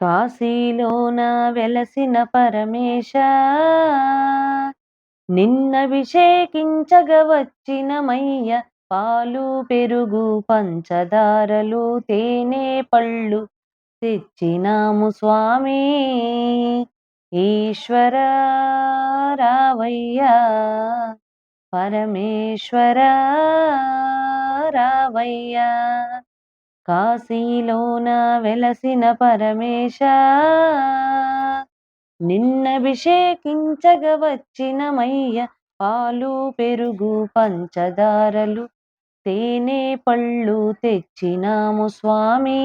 కాశీలోన వెలసిన పరమేశ నిన్నభిషేకించగ వచ్చినమయ్య పాలు పెరుగు పంచదారలు తేనె పళ్ళు తెచ్చినాము స్వామి. ఈశ్వర రావయ్యా పరమేశ్వర రావయ్యా. కాశీలోన వెలసిన పరమేశ నిన్నభిషేకించగ వచ్చినమయ్య పాలు పెరుగు పంచదారలు తేనె పళ్ళు తెచ్చినాము స్వామి.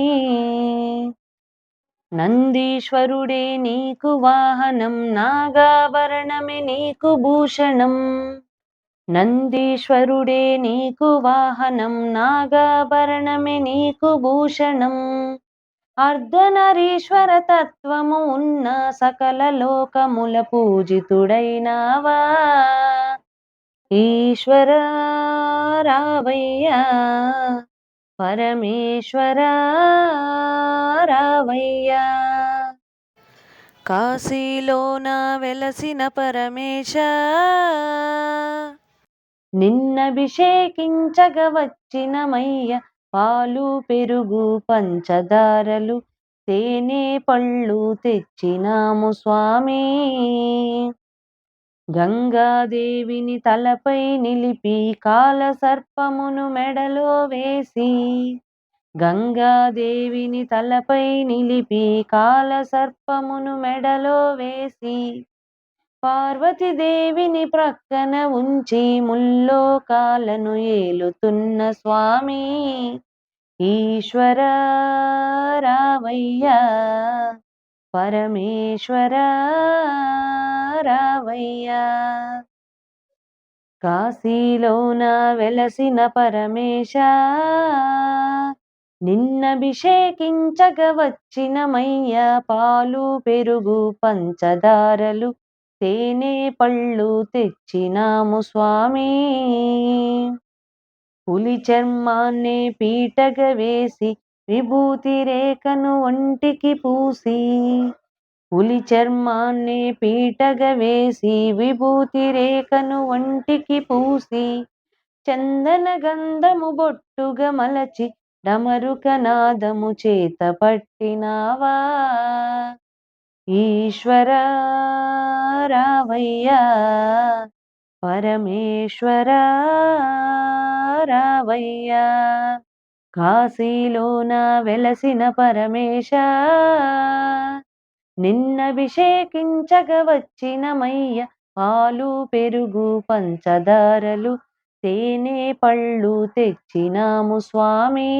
నందీశ్వరుడే నీకు వాహనం నాగాభరణమే నీకు భూషణం. నందీశ్వరుడే నీకు వాహనం. నాగాభరణమే నీకు భూషణం. అర్ధనరీశ్వర తత్వము ఉన్న సకల లోకముల పూజితుడైనావా. ఈశ్వర రావయ్యా పరమేశ్వర రావయ్యా. కాశీలోన వెలసిన పరమేశ నిన్నభిషేకించగ వచ్చినమయ్య పాలు పెరుగు పంచదారలు తేనె పళ్ళు తెచ్చినాము స్వామి. గంగాదేవిని తలపై నిలిపి కాల సర్పమును మెడలో వేసి గంగాదేవిని తలపై నిలిపి కాల సర్పమును మెడలో వేసి పార్వతీదేవిని ప్రక్కన ఉంచి ముల్లోకాలను ఏలుతున్న స్వామి ఈశ్వర రావయ్యా. పరమేశ్వర రావయ్యా. కాశీలోన వెలసిన పరమేశ నిన్నభిషేకించగ వచ్చినమయ్య పాలు పెరుగు పంచదారలు తేనె పళ్ళు తెచ్చినాము స్వామి. పులి చర్మాన్ని పీటగ వేసి విభూతి రేఖను ఒంటికి పూసి పులి చర్మాన్ని పీటగ వేసి విభూతి రేఖను ఒంటికి పూసి చందన గంధము బొట్టుగా మలచి డమరుక నాదము చేత పట్టినావా? ఈశ్వరా! రావయ్యా. పరమేశ్వర రావయ్యా. కాశీలోన వెలసిన పరమేశ. నిన్నభిషేకించగ వచ్చినమయ్య పాలు పెరుగు పంచదారలు తేనె పళ్ళు తెచ్చినాము స్వామి.